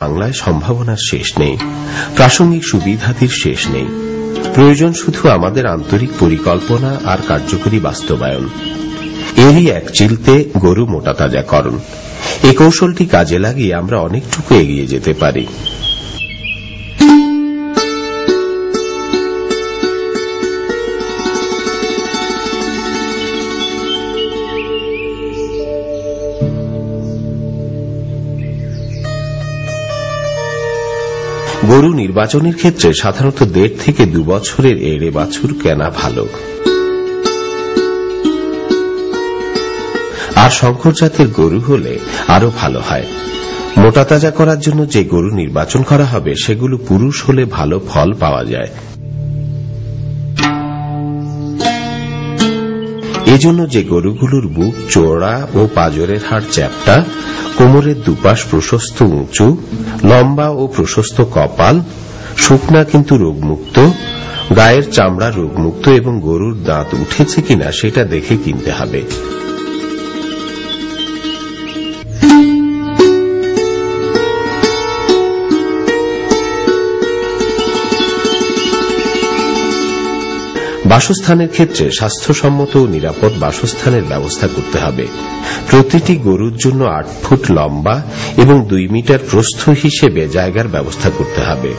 বাংলায় সম্ভাবনার শেষ নেই। প্রাসঙ্গিক সুবিধাদির শেষ নেই। প্রয়োজন শুধু আমাদের আন্তরিক পরিকল্পনা আর কার্যকরী বাস্তবায়ন। এরই এক চিলতে গরু মোটা তাজাকরণ। এই কৌশলটি কাজে লাগিয়ে আমরা অনেকটুকু এগিয়ে যেতে পারি। গরু নির্বাচনের ক্ষেত্রে সাধারণত দেড় থেকে দু বছরের এড়ে বাছুর কেনা ভালো। আর শঙ্কর জাতের গরু হলে আরও ভালো হয়। মোটা তাজা করার জন্য যে গরু নির্বাচন করা হবে, সেগুলো পুরুষ হলে ভালো ফল পাওয়া যায়। এজন্য যে গরুগুলোর বুক চোড়া ও পাজরের হাড় চ্যাপটা, কোমরের দুপাশ প্রশস্ত উঁচু, লম্বা ও প্রশস্ত কপাল, শুকনা কিন্তু রোগমুক্ত, গায়ের চামড়া রোগমুক্ত এবং গরুর দাঁত উঠেছে কিনা সেটা দেখে কিনতে হবে। বাসস্থানের ক্ষেত্রে স্বাস্থ্যসম্মত ও নিরাপদ বাসস্থানের ব্যবস্থা করতে হবে। প্রতিটি গরুর জন্য আট ফুট লম্বা এবং দুই মিটার প্রস্থ হিসেবে জায়গার ব্যবস্থা করতে হবে।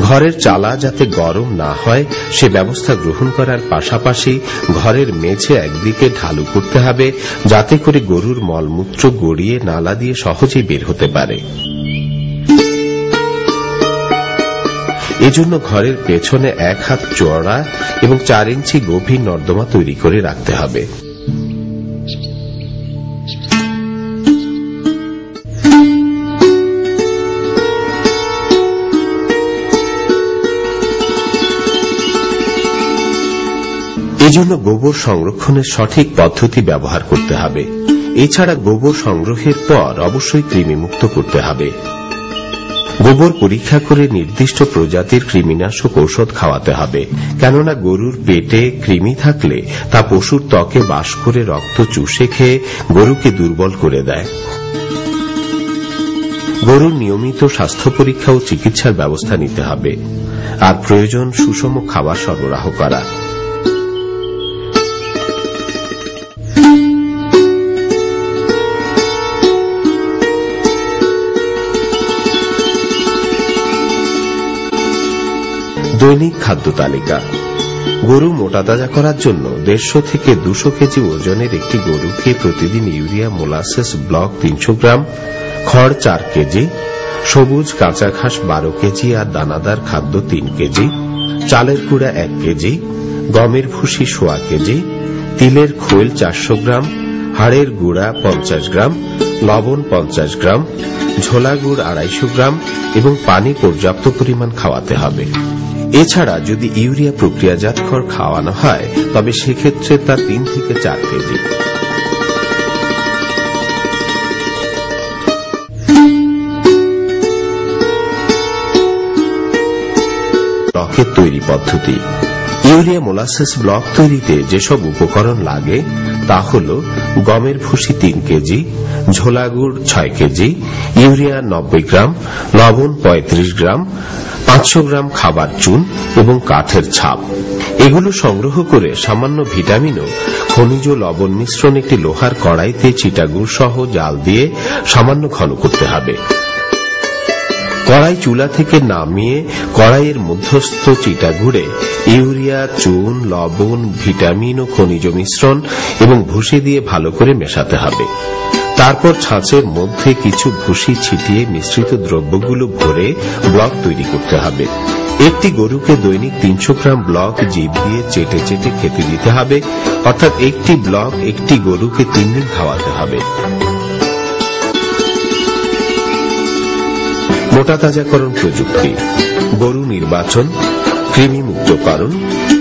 ঘরের চালা যাতে গরম না হয়, সে ব্যবস্থা গ্রহণ করার পাশাপাশি ঘরের মেঝে একদিকে ঢালু করতে হবে, যাতে করে গরুর মলমূত্র গড়িয়ে নালা দিয়ে সহজেই বের হতে পারে। এজন্য ঘরের পেছনে এক হাত চড়া এবং চার ইঞ্চি গভীর নর্দমা তৈরি করে রাখতে হবে। এজন্য গোবর সংরক্ষণের সঠিক পদ্ধতি ব্যবহার করতে হবে। এছাড়া গোবর সংগ্রহের পর অবশ্যই কৃমিমুক্ত করতে হবে। গোবর পরীক্ষা করে নির্দিষ্ট প্রজাতির কৃমিনাশক ঔষধ খাওয়াতে হবে। কেননা গরুর পেটে কৃমি থাকলে তা পশুর ত্বকে বাস করে রক্ত চুষে খেয়ে গরুকে দুর্বল করে দেয়। গরুর নিয়মিত স্বাস্থ্য পরীক্ষা ও চিকিৎসার ব্যবস্থা নিতে হবে। আর প্রয়োজন সুষম খাবার সরবরাহ করা। দৈনিক খাদ্য তালিকা। গরু মোটাতাজা করার জন্য দেড়শো থেকে দুশো কেজি ওজনের একটি গরুকে প্রতিদিন ইউরিয়া মোলাসেস ব্লক তিনশো গ্রাম, খড় চার কেজি, সবুজ কাঁচা ঘাস বারো কেজি আর দানাদার খাদ্য তিন কেজি, চালের গুঁড়া এক কেজি, গমের ভুসি সোয়া কেজি, তিলের খোল চারশো গ্রাম, হাড়ের গুঁড়া পঞ্চাশ গ্রাম, লবণ পঞ্চাশ গ্রাম, ঝোলা গুড় আড়াইশো গ্রাম এবং পানি পর্যাপ্ত পরিমাণ খাওয়াতে হবে। এছাড়া যদি ইউরিয়া প্রক্রিয়াজাত খড় খাওয়ানো হয়, তবে সেক্ষেত্রে তা তিন থেকে চার কেজি। ব্লকের তৈরি পদ্ধতি। ইউরিয়া মোলাসেস ব্লক তৈরিতে যেসব উপকরণ লাগে, তা হল গমের ভুসি তিন কেজি, ঝোলাগুড় ছয় কেজি, ইউরিয়া নব্বই গ্রাম, লবণ পঁয়ত্রিশ গ্রাম পাঁচশো গ্রাম খাবার চুন এবং কাঠের ছাপ। এগুলো সংগ্রহ করে সামান্য ভিটামিন ও খনিজ লবণ মিশ্রণ একটি লোহার কড়াইতে চিটাগুড় সহ জাল দিয়ে সামান্য ঘন করতে হবে। কড়াই চুলা থেকে নামিয়ে কড়াইয়ের মধ্যস্থ চিটা ঘুরে ইউরিয়া, চুন, লবণ, ভিটামিন ও খনিজ মিশ্রণ এবং ভুসি দিয়ে ভালো করে মেশাতে হবে। তারপর ছাঁচের মধ্যে কিছু ভুসি ছিটিয়ে মিশ্রিত দ্রব্যগুলো ভরে ব্লক তৈরি করতে হবে। একটি গরুকে দৈনিক তিনশো গ্রাম ব্লক জিভ দিয়ে চেটে চেটে খেতে দিতে হবে, অর্থাৎ একটি ব্লক একটি গরুকে তিন দিন খাওয়াতে হবে। মোটা তাজাকরণ প্রযুক্তি, গরু নির্বাচন কৃমি মুক্তকরণ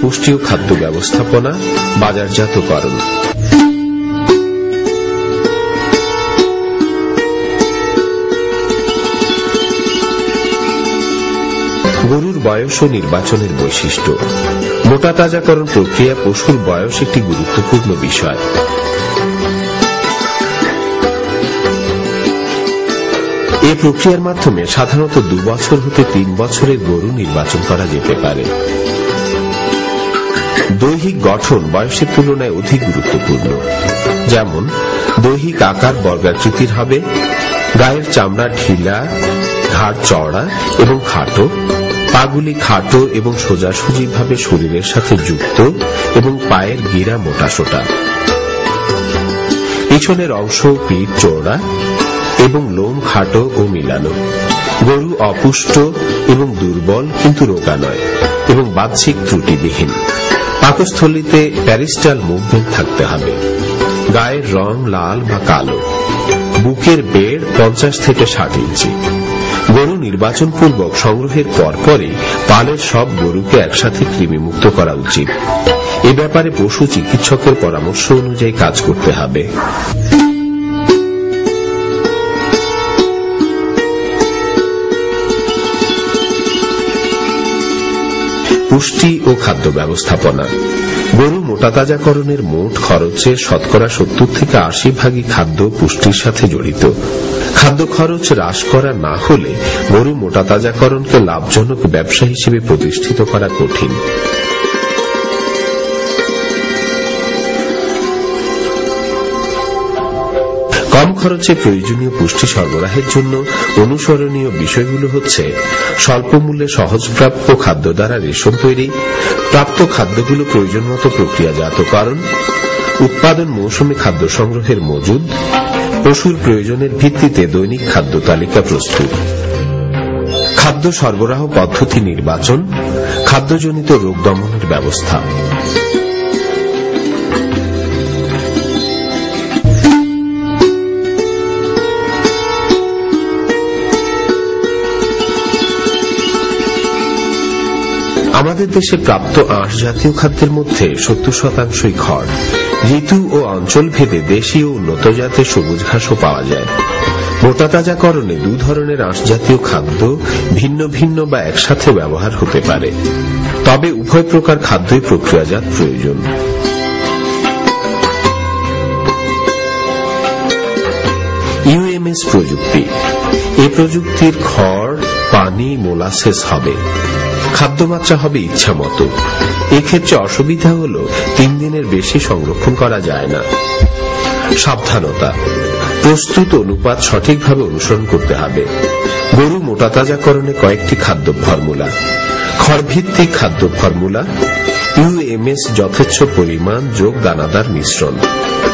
পুষ্টি ও খাদ্য ব্যবস্থাপনা, বাজারজাতকরণ। গরুর বয়স ও নির্বাচনের বৈশিষ্ট্য। মোটা তাজাকরণ প্রক্রিয়া পশুর বয়স একটি গুরুত্বপূর্ণ বিষয়। এ প্রক্রিয়ার মাধ্যমে সাধারণত দু বছর হতে তিন বছরের গরু নির্বাচন করা যেতে পারে। দৈহিক গঠন বয়সের তুলনায় অধিক গুরুত্বপূর্ণ। যেমন, দৈহিক আকার বর্গাকৃতির হবে, গায়ের চামড়া ঢিলা, ঘাড় চড়া এবং খাটো পাগুলি খাটো এবং সোজাসুজিভাবে শরীরের সাথে যুক্ত এবং পায়ের গিরা মোটাসোটা। পিছনের অংশ পিঠ চৌড়া এবং লোম খাটো ও মিলানো। গরু অপুষ্ট এবং দুর্বল কিন্তু রোগা নয় এবং বাহ্যিক ত্রুটিবিহীন। পাকস্থলিতে প্যারিস্টাল মুভমেন্ট থাকতে হবে। গায়ের রং লাল বা কালো। বুকের বেড় পঞ্চাশ থেকে ষাট ইঞ্চি। গরু নির্বাচন পূর্বক সংগ্রহের পরপরই পালের সব গরুকে একসাথে কৃমিমুক্ত করা উচিত। এ ব্যাপারে পশু চিকিৎসকের পরামর্শ অনুযায়ী কাজ করতে হবে। পুষ্টি ও খাদ্য ব্যবস্থাপনা। গরু মোটাতাজাকরণের মোট খরচে শতকরা সত্তর থেকে আশি ভাগই খাদ্য পুষ্টির সাথে জড়িত। খাদ্য খরচ হ্রাস করা না হলে গরু মোটাতাজাকরণকে লাভজনক ব্যবসা হিসেবে প্রতিষ্ঠিত করা কঠিন। কম খরচে প্রয়োজনীয় পুষ্টি সরবরাহের জন্য অনুসরণীয় বিষয়গুলো হচ্ছে স্বল্প মূল্যে সহজপ্রাপ্য খাদ্য দ্বারা রেশন তৈরি, প্রাপ্ত খাদ্যগুলো প্রয়োজন মতো প্রক্রিয়াজাতকরণ, উৎপাদন মৌসুমে খাদ্য সংগ্রহের মজুদ পশুর প্রয়োজনের ভিত্তিতে দৈনিক খাদ্য তালিকা প্রস্তুত। খাদ্য সরবরাহ পদ্ধতি নির্বাচন, খাদ্যজনিত রোগ দমনের ব্যবস্থা। আমাদের দেশে প্রাপ্ত আঁশ জাতীয় খাদ্যের মধ্যে সত্তর শতাংশই খড়। ঋতু ও অঞ্চল ভেদে দেশি ও উন্নত জাতের সবুজ ঘাসও পাওয়া যায়। মোটা তাজাকরণে দু ধরনের আঁশ জাতীয় খাদ্য ভিন্ন ভিন্ন বা একসাথে ব্যবহার হতে পারে। তবে উভয় প্রকার খাদ্যই প্রক্রিয়াজাত প্রয়োজন। ইউএমএস প্রযুক্তি। এ প্রযুক্তির খড়, পানি, মোলাসেস হবে। খাদ্যমাত্রা হবে ইচ্ছা মতো। এক্ষেত্রে অসুবিধা হল তিন দিনের বেশি সংরক্ষণ করা যায় না। সাবধানতা। প্রস্তুত অনুপাত সঠিকভাবে অনুসরণ করতে হবে। গরু মোটাতাজাকরণে কয়েকটি খাদ্য ফর্মুলা। খড়ভিত্তিক খাদ্য ফর্মুলা। ইউএমএস যথেচ্ছ পরিমাণ যোগ দানাদার মিশ্রণ।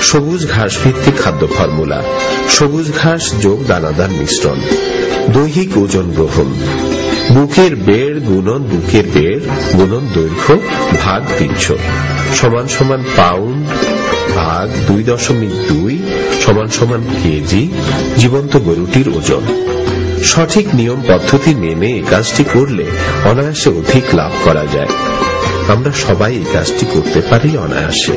সবুজ ঘাস ভিত্তিক খাদ্য ফর্মুলা। সবুজ ঘাস যোগ দানাদার মিশ্রণ। দৈহিক ওজন গ্রহণ। বুকের বেড় গুণন বুকের বেড় গুণন দৈর্ঘ্য ভাগ তিনশো। সমান সমান পাউন্ড ভাগ দুই দশমিক দুই সমান সমান কেজি জীবন্ত গরুটির ওজন। সঠিক নিয়ম পদ্ধতি মেনে এই কাজটি করলে অনায়াসে অধিক লাভ করা যায়। আমরা সবাই এই কাজটি করতে পারি অনায়াসে।